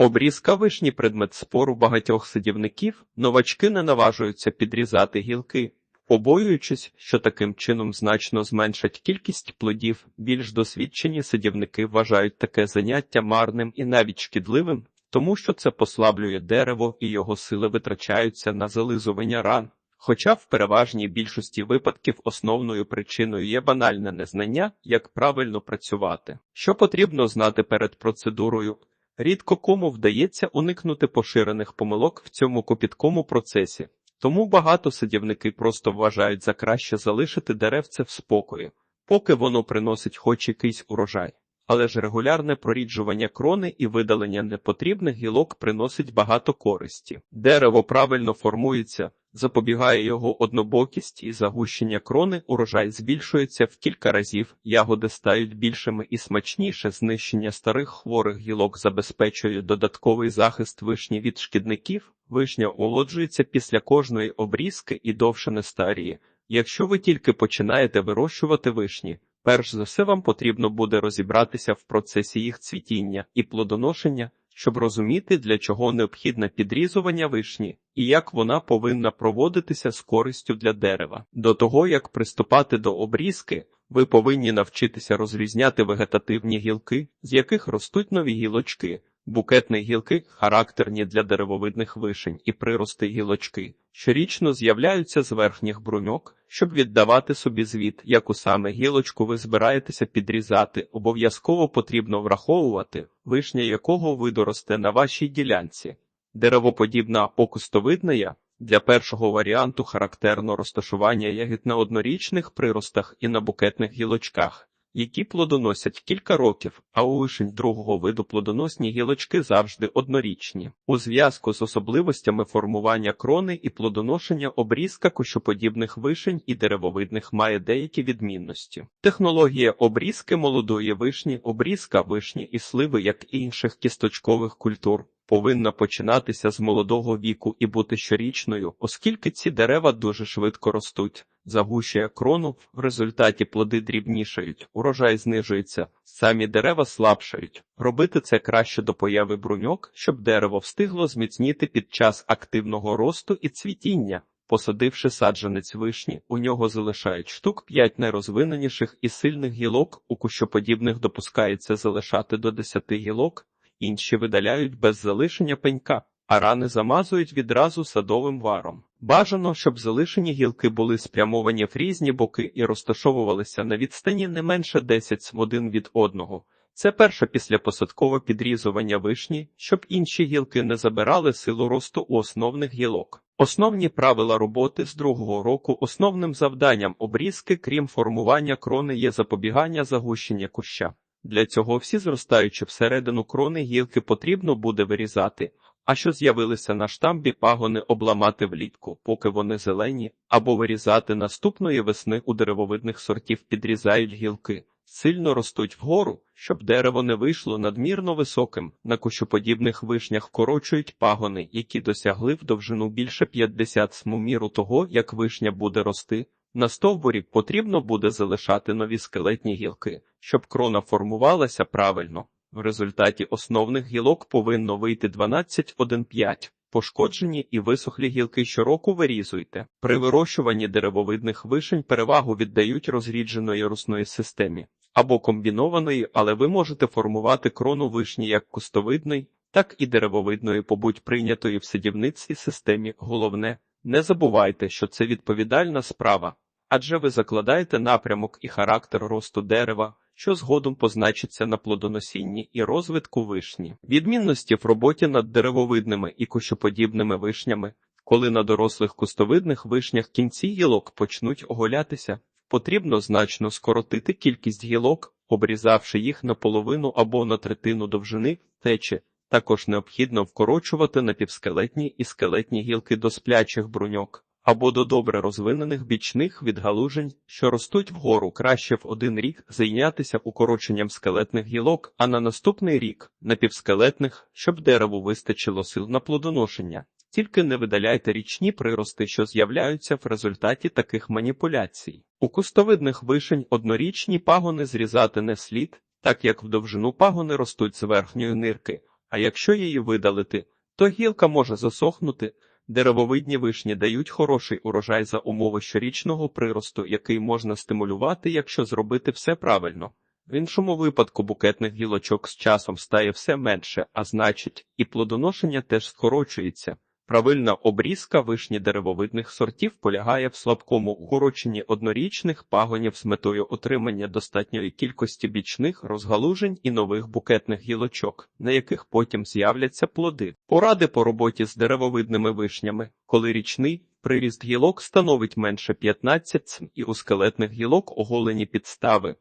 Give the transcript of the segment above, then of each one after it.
Обрізка вишні предмет спору багатьох садівників, новачки не наважуються підрізати гілки, побоюючись, що таким чином значно зменшать кількість плодів. Більш досвідчені садівники вважають таке заняття марним і навіть шкідливим, тому що це послаблює дерево і його сили витрачаються на зализування ран. Хоча в переважній більшості випадків основною причиною є банальне незнання, як правильно працювати. Що потрібно знати перед процедурою? Рідко кому вдається уникнути поширених помилок в цьому копіткому процесі, тому багато садівники просто вважають за краще залишити деревце в спокої, поки воно приносить хоч якийсь урожай. Але ж регулярне проріджування крони і видалення непотрібних гілок приносить багато користі. Дерево правильно формується, запобігає його однобокість і загущення крони, урожай збільшується в кілька разів, ягоди стають більшими і смачніше. Знищення старих хворих гілок забезпечує додатковий захист вишні від шкідників. Вишня омолоджується після кожної обрізки і довше не старіє. Якщо ви тільки починаєте вирощувати вишні, перш за все вам потрібно буде розібратися в процесі їх цвітіння і плодоношення, щоб розуміти, для чого необхідне підрізування вишні і як вона повинна проводитися з користю для дерева. До того як приступати до обрізки, ви повинні навчитися розрізняти вегетативні гілки, з яких ростуть нові гілочки. Букетні гілки характерні для деревовидних вишень і прирости гілочки, щорічно з'являються з верхніх бруньок, щоб віддавати собі звіт, яку саме гілочку ви збираєтеся підрізати, обов'язково потрібно враховувати, вишня якого виду росте на вашій ділянці. Деревоподібна окустовидна для першого варіанту характерно розташування ягід на однорічних приростах і на букетних гілочках які плодоносять кілька років, а у вишень другого виду плодоносні гілочки завжди однорічні. У зв'язку з особливостями формування крони і плодоношення обрізка кущоподібних вишень і деревовидних має деякі відмінності. Технологія обрізки молодої вишні, обрізка вишні і сливи, як і інших кісточкових культур. Повинна починатися з молодого віку і бути щорічною, оскільки ці дерева дуже швидко ростуть загущує крону, в результаті плоди дрібнішають, урожай знижується, самі дерева слабшають. Робити це краще до появи бруньок, щоб дерево встигло зміцніти під час активного росту і цвітіння. Посадивши саджанець вишні, у нього залишають штук п'ять найрозвиненіших і сильних гілок, у кущоподібних допускається залишати до десяти гілок, інші видаляють без залишення пенька а рани замазують відразу садовим варом. Бажано, щоб залишені гілки були спрямовані в різні боки і розташовувалися на відстані не менше 10 см один від одного. Це перше післяпосадкове підрізування вишні, щоб інші гілки не забирали силу росту у основних гілок. Основні правила роботи з другого року основним завданням обрізки, крім формування крони, є запобігання загущення куща. Для цього всі зростаючі всередину крони гілки потрібно буде вирізати, а що з'явилися на штамбі пагони обламати влітку, поки вони зелені, або вирізати наступної весни у деревовидних сортів підрізають гілки, сильно ростуть вгору, щоб дерево не вийшло надмірно високим. На кущоподібних вишнях корочують пагони, які досягли в довжину більше 50 см міру того, як вишня буде рости. На стовбурі потрібно буде залишати нові скелетні гілки, щоб крона формувалася правильно. В результаті основних гілок повинно вийти 12-1-5. Пошкоджені і висохлі гілки щороку вирізуйте. При вирощуванні деревовидних вишень перевагу віддають розрідженої русної системі або комбінованої, але ви можете формувати крону вишні як кустовидної, так і деревовидної, побудь прийнятої в садівницькій системі. Головне, не забувайте, що це відповідальна справа, адже ви закладаєте напрямок і характер росту дерева що згодом позначиться на плодоносінні і розвитку вишні. Відмінності в роботі над деревовидними і кущоподібними вишнями, коли на дорослих кустовидних вишнях кінці гілок почнуть оголятися, потрібно значно скоротити кількість гілок, обрізавши їх наполовину або на третину довжини течі. Також необхідно вкорочувати напівскелетні і скелетні гілки до сплячих бруньок або до добре розвинених бічних відгалужень, що ростуть вгору краще в один рік зайнятися укороченням скелетних гілок, а на наступний рік напівскелетних, щоб дереву вистачило сил на плодоношення. Тільки не видаляйте річні прирости, що з'являються в результаті таких маніпуляцій. У кустовидних вишень однорічні пагони зрізати не слід, так як в довжину пагони ростуть з верхньої нирки, а якщо її видалити, то гілка може засохнути. Деревовидні вишні дають хороший урожай за умови щорічного приросту, який можна стимулювати, якщо зробити все правильно. В іншому випадку букетних гілочок з часом стає все менше, а значить, і плодоношення теж скорочується. Правильна обрізка вишні деревовидних сортів полягає в слабкому укороченні однорічних пагонів з метою отримання достатньої кількості бічних розгалужень і нових букетних гілочок, на яких потім з'являться плоди. Поради по роботі з деревовидними вишнями, коли річний приріст гілок становить менше 15 см і у скелетних гілок оголені підстави.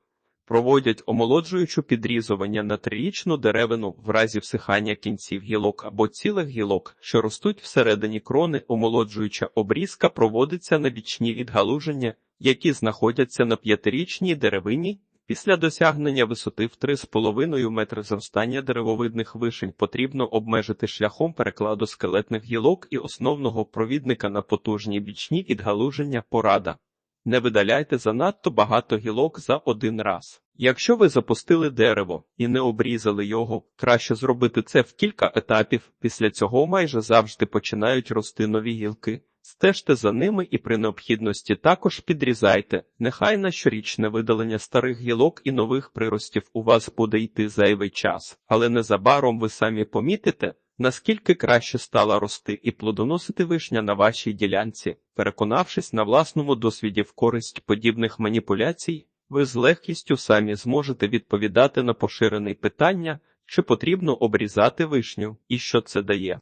Проводять омолоджуючу підрізування на трирічну деревину в разі всихання кінців гілок або цілих гілок, що ростуть всередині крони. Омолоджуюча обрізка проводиться на бічні відгалуження, які знаходяться на п'ятирічній деревині. Після досягнення висоти в 3,5 метри зростання деревовидних вишень потрібно обмежити шляхом перекладу скелетних гілок і основного провідника на потужні бічні відгалуження порада. Не видаляйте занадто багато гілок за один раз. Якщо ви запустили дерево і не обрізали його, краще зробити це в кілька етапів. Після цього майже завжди починають рости нові гілки. Стежте за ними і при необхідності також підрізайте. Нехай на щорічне видалення старих гілок і нових приростів у вас буде йти зайвий час, але незабаром ви самі помітите, наскільки краще стала рости і плодоносити вишня на вашій ділянці, переконавшись на власному досвіді в користь подібних маніпуляцій, ви з легкістю самі зможете відповідати на поширене питання, чи потрібно обрізати вишню і що це дає.